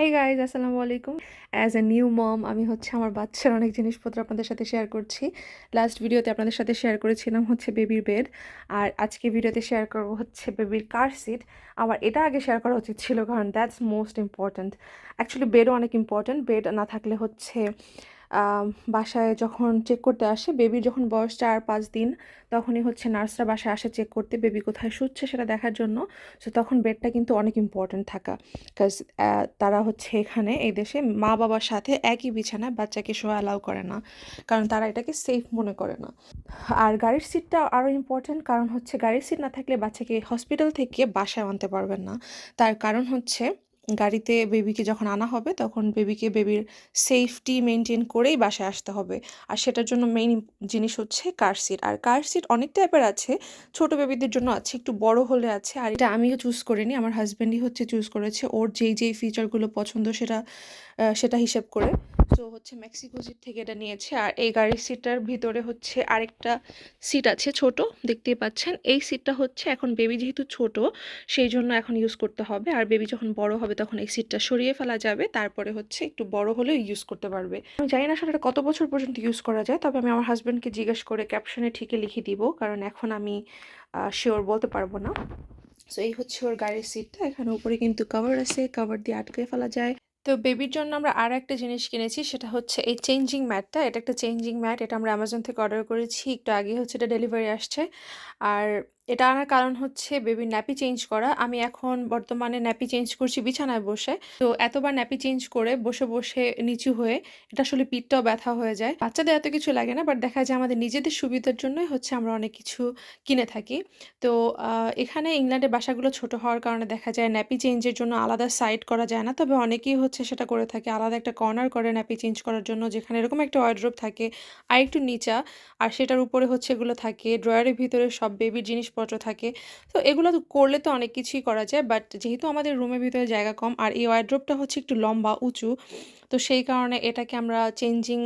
Hey guys আসসালামু আলাইকুম as a new মম আমি হচ্ছে আমার বাচ্চার অনেক জিনিসপত্র আপনাদের সাথে শেয়ার করছি। লাস্ট ভিডিওতে আপনাদের সাথে শেয়ার করেছিলাম হচ্ছে বেবির বেড আর আজকে ভিডিওতে শেয়ার করব হচ্ছে বেবির কার সিট আমার এটা আগে শেয়ার করা উচিত ছিল, কারণ দ্যাটস মোস্ট ইম্পর্ট্যান্ট অ্যাকচুয়ালি বেডও অনেক ইম্পর্ট্যান্ট বেড না থাকলে হচ্ছে বাসায় যখন চেক করতে আসে বেবির যখন বয়স চার পাঁচ দিন, তখনই হচ্ছে নার্সরা বাসায় আসে চেক করতে বেবি কোথায় শুচ্ছে সেটা দেখার জন্য। সো তখন বেডটা কিন্তু অনেক ইম্পর্ট্যান্ট থাকা। বিকজ তারা হচ্ছে এখানে, এই দেশে মা বাবার সাথে একই বিছানায় বাচ্চাকে শোয়া অ্যালাউ করে না। কারণ তারা এটাকে সেফ মনে করে না। আর গাড়ির সিটটা আরও ইম্পর্ট্যান্ট কারণ হচ্ছে গাড়ির সিট না থাকলে বাচ্চাকে হসপিটাল থেকে বাসায় আনতে পারবেন না। তার কারণ হচ্ছে গাড়িতে বেবিকে যখন আনা হবে, তখন বেবিকে বেবির সেফটি মেনটেন করেই বাসায় আসতে হবে। আর সেটার জন্য মেইন জিনিস হচ্ছে কার সিট আর কার সিট অনেক টাইপের আছে, ছোট বেবিদের জন্য আছে, একটু বড় হলে আছে। আর এটা আমিও চুজ করিনি, আমার হাজব্যান্ডই হচ্ছে চুজ করেছে। ওর যেই যেই ফিচারগুলো পছন্দ সেটা সেটা হিসেব করে। তো হচ্ছে মেক্সিকো সিট থেকে এটা নিয়েছে। আর এই গাড়ির সিটটার ভিতরে হচ্ছে আরেকটা সিট আছে ছোট, দেখতেই পাচ্ছেন। এই সিটটা হচ্ছে এখন বেবি যেহেতু ছোট, সেই জন্য এখন ইউজ করতে হবে। আর বেবি যখন বড় হবে তখন এই সিটটা সরিয়ে ফেলা যাবে। তারপরে হচ্ছে একটু বড় হলেও ইউজ করতে পারবে। আমি জানি না এটা কত বছর পর্যন্ত ইউজ করা যায়, তবে আমি আমার হাজব্যান্ডকে জিজ্ঞেস করে ক্যাপশনে ঠিকই লিখে দিব, কারণ এখন আমি শিওর বলতে পারব না। সো এই হচ্ছে ওর গাড়ির সিটটা এখানে উপরে কিন্তু কভার আছে কভার দিয়ে আটকে ফেলা যায়। তো বেবির জন্য আমরা আর একটা জিনিস কিনেছি, সেটা হচ্ছে এই চেঞ্জিং ম্যাটটা এটা একটা চেঞ্জিং ম্যাট এটা আমরা অ্যামাজন থেকে অর্ডার করেছি। একটু আগে হচ্ছে এটা ডেলিভারি আসছে। আর এটা আনার কারণ হচ্ছে বেবির ন্যাপি চেঞ্জ করা। আমি এখন বর্তমানে ন্যাপি চেঞ্জ করছি বিছানায় বসে। তো এতবার ন্যাপি চেঞ্জ করে বসে বসে নিচু হয়ে এটা আসলে পিঠটাও ব্যথা হয়ে যায়। বাচ্চাদের এত কিছু লাগে না বাট দেখা যায় আমাদের নিজেদের সুবিধার জন্যই হচ্ছে আমরা অনেক কিছু কিনে থাকি। তো এখানে ইংল্যান্ডের বাসাগুলো ছোট হওয়ার কারণে দেখা যায় ন্যাপি চেঞ্জের জন্য আলাদা সাইড করা যায় না। তবে অনেকেই হচ্ছে সেটা করে থাকে। আলাদা একটা কর্নার করে ন্যাপি চেঞ্জ করার জন্য, যেখানে এরকম একটা ওয়ার্ড্রোব থাকে। আর একটু নিচা। আর সেটার উপরে হচ্ছে এগুলো থাকে। ড্রয়ারের ভিতরে সব বেবির জিনিসপত্র থাকে। তো এগুলো করলে তো অনেক কিছুই করা যায় বাট যেহেতু আমাদের রুমের ভিতরে জায়গা কম, আর এই ওয়ার্ড্রোবটা হচ্ছে একটু লম্বা, উঁচু, তো সেই কারণে এটাকে আমরা চেঞ্জিং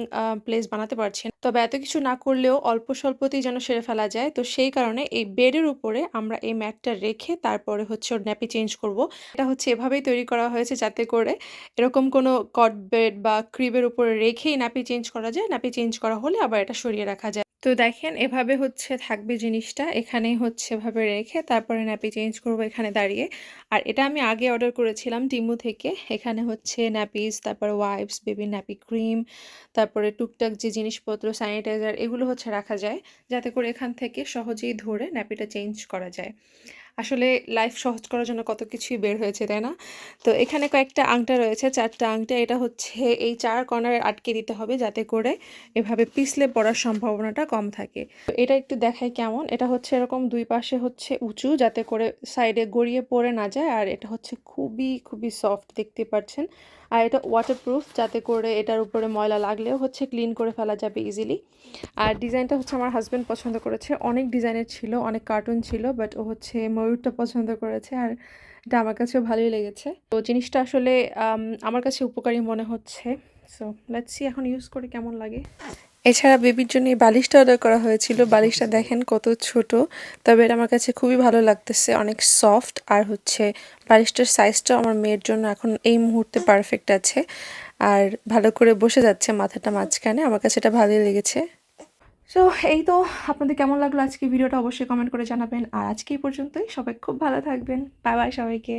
প্লেস বানাতে পারছি না। তবে এত কিছু না করলেও অল্প স্বল্পতেই যেন সেরে ফেলা যায়। তো সেই কারণে এই বেডের উপরে আমরা এই ম্যাটটা রেখে তারপরে হচ্ছে ওর ন্যাপি চেঞ্জ করব। এটা হচ্ছে এভাবেই তৈরি করা হয়েছে যাতে করে এরকম কোনো কট বেড বা ক্রিবের উপরে রেখেই ন্যাপি চেঞ্জ করা যায়। ন্যাপি চেঞ্জ করা হলে আবার এটা সরিয়ে রাখা যায়। তো দেখেন, এভাবে হচ্ছে থাকবে জিনিসটা। এখানেই হচ্ছে এভাবে রেখে তারপরে ন্যাপি চেঞ্জ করব এখানে দাঁড়িয়ে। আর এটা আমি আগে অর্ডার করেছিলাম টিমু থেকে। এখানে হচ্ছে ন্যাপিস, তারপর ওয়াইপস, বেবি ন্যাপি ক্রিম, তারপরে টুকটাক যে জিনিসপত্র, স্যানিটাইজার, এগুলো হচ্ছে রাখা যায়। যাতে করে এখান থেকে সহজেই ধরে ন্যাপিটা চেঞ্জ করা যায়। আসলে লাইফ সহজ করার জন্য কত কিছুই বের হয়েছে, তাই না? তো এখানে কয়েকটা আংটা রয়েছে, চারটা আংটা। এটা হচ্ছে এই চার কর্নারে আটকে দিতে হবে যাতে করে এভাবে পিছলে পড়ার সম্ভাবনাটা কম থাকে। এটা একটু দেখাই কেমন। এটা হচ্ছে এরকম দুই পাশে হচ্ছে উঁচু যাতে করে সাইডে গড়িয়ে পড়ে না যায়, আর এটা হচ্ছে খুবই খুবই সফট দেখতে পাচ্ছেন। আর এটা ওয়াটারপ্রুফ যাতে করে এটার উপরে ময়লা লাগলেও হচ্ছে ক্লিন করে ফেলা যাবে ইজিলি আর ডিজাইনটা হচ্ছে আমার হাজব্যান্ড পছন্দ করেছে। অনেক ডিজাইনের ছিল, অনেক কার্টুন ছিল বাট ও হচ্ছে ময়ূরটা পছন্দ করেছে আর এটা আমার কাছেও ভালোই লেগেছে। তো জিনিসটা আসলে আমার কাছে উপকারী মনে হচ্ছে। সো লেটস এখন ইউজ করে কেমন লাগে। এছাড়া বেবির জন্য এই বালিশটা অর্ডার করা হয়েছিল। বালিশটা দেখেন কত ছোট, তবে এটা আমার কাছে খুবই ভালো লাগতেছে। অনেক সফট আর হচ্ছে বালিশটার সাইজটাও আমার মেয়ের জন্য এখন এই মুহূর্তে পারফেক্ট আছে। আর ভালো করে বসে যাচ্ছে মাথাটা মাঝখানে। আমার কাছে এটা ভালোই লেগেছে। সো এই তো আপনাদের কেমন লাগল আজকে ভিডিওটা? অবশ্যই কমেন্ট করে জানাবেন। আর আজকে এই পর্যন্তই। সবাই খুব ভালো থাকবেন। বাই বাই সবাইকে।